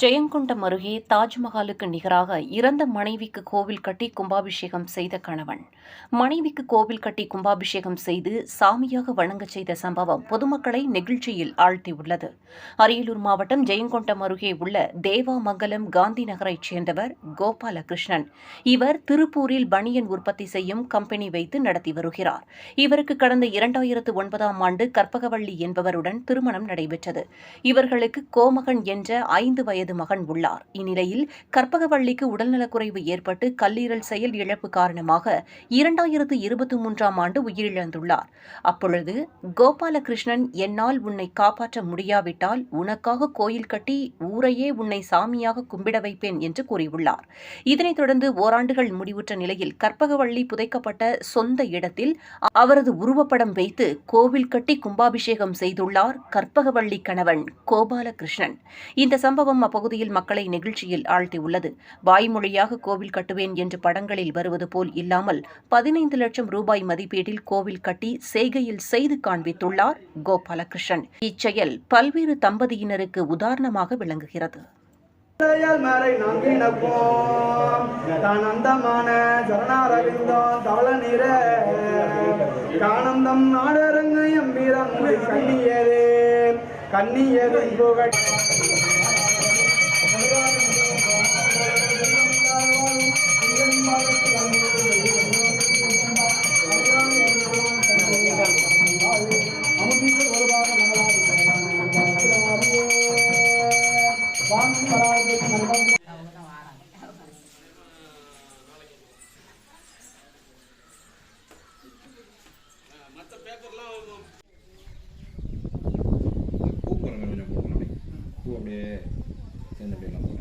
ஜெயங்கொண்டம் அருகே தாஜ்மஹாலுக்கு நிகராக இறந்த மனைவிக்கு கோவில் கட்டி கும்பாபிஷேகம் செய்த கணவன். மனைவிக்கு கோவில் கட்டி கும்பாபிஷேகம் செய்து சாமியாக வணங்கச் செய்த சம்பவம் பொதுமக்களை நெகிழ்ச்சியில் ஆழ்த்தியுள்ளது. அரியலூர் மாவட்டம் ஜெயங்கொண்டம் அருகே உள்ள தேவாமங்கலம் காந்தி நகரைச் சேர்ந்தவர் கோபாலகிருஷ்ணன். இவர் திருப்பூரில் பனியன் உற்பத்தி செய்யும் கம்பெனி வைத்து நடத்தி வருகிறார். இவருக்கு கடந்த இரண்டாயிரத்து ஒன்பதாம் ஆண்டு கற்பகவள்ளி என்பவருடன் திருமணம் நடைபெற்றது. இவர்களுக்கு கோமகன் என்ற ஐந்து வயது வயது மகன் உள்ளார். இந்நிலையில் கற்பகவள்ளிக்கு உடல்நலக்குறைவு ஏற்பட்டு கல்லீரல் செயல் இழப்பு காரணமாக இரண்டாயிரத்து இருபத்தி மூன்றாம் ஆண்டு உயிரிழந்துள்ளார். அப்பொழுது கோபாலகிருஷ்ணன் என்னால் உன்னை காப்பாற்ற முடியாவிட்டால் உனக்காக கோயில் கட்டி ஊரையே உன்னை சாமியாக கும்பிட வைப்பேன் என்று கூறியுள்ளார். இதனைத் தொடர்ந்து ஓராண்டுகள் முடிவுற்ற நிலையில் கற்பகவள்ளி புதைக்கப்பட்ட சொந்த இடத்தில் அவரது உருவப்படம் வைத்து கோவில் கட்டி கும்பாபிஷேகம் செய்துள்ளார் கற்பகவள்ளி கணவன் கோபாலகிருஷ்ணன். இந்த சம்பவம் பகுதியில் மக்களை நெகிழ்ச்சியில் ஆழ்த்தியுள்ளது. வாய்மொழியாக கோவில் கட்டுவேன் என்று படங்களில் வருவது போல் இல்லாமல் பதினைந்து லட்சம் ரூபாய் மதிப்பீட்டில் கோவில் கட்டி செய்கையில் செய்து காண்பித்துள்ளார் கோபாலகிருஷ்ணன். இச்செயல் பல்வேறு தம்பதியினருக்கு உதாரணமாக விளங்குகிறது. மறை தவள நிற கானந்தம் நாடரங்கு கண்ணியதே புகழ். பூ பாருங்க கொஞ்சம் போடணும் பூ அப்படியே சேர்ந்து அப்படியே